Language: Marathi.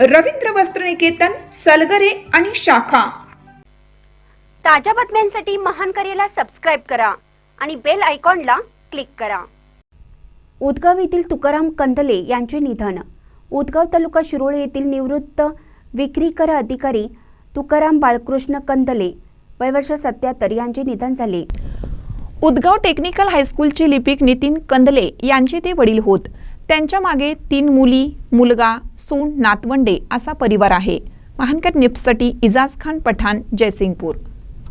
रवींद्र वस्त्रनिकेतन सलगरे आणि शाखा. ताज्या बातम्यांसाठी महान करेला सबस्क्राईब करा आणि बेल आयकॉनला क्लिक करा. उदगाव येथील तुकाराम कंदले यांचे निधन. उदगाव तालुका शिरोळे येथील निवृत्त विक्रीकर अधिकारी तुकाराम बाळकृष्ण कंदले वय वर्ष सत्याहत्तर यांचे निधन झाले. उदगाव टेक्निकल हायस्कूलचे लिपिक नितीन कंदले यांचे ते वडील होत. त्यांच्या मागे तीन मुली मुलगा सून नातवंडे असा परिवार आहे. महानकर निप्सटी इजाज खान पठाण जयसिंगपूर.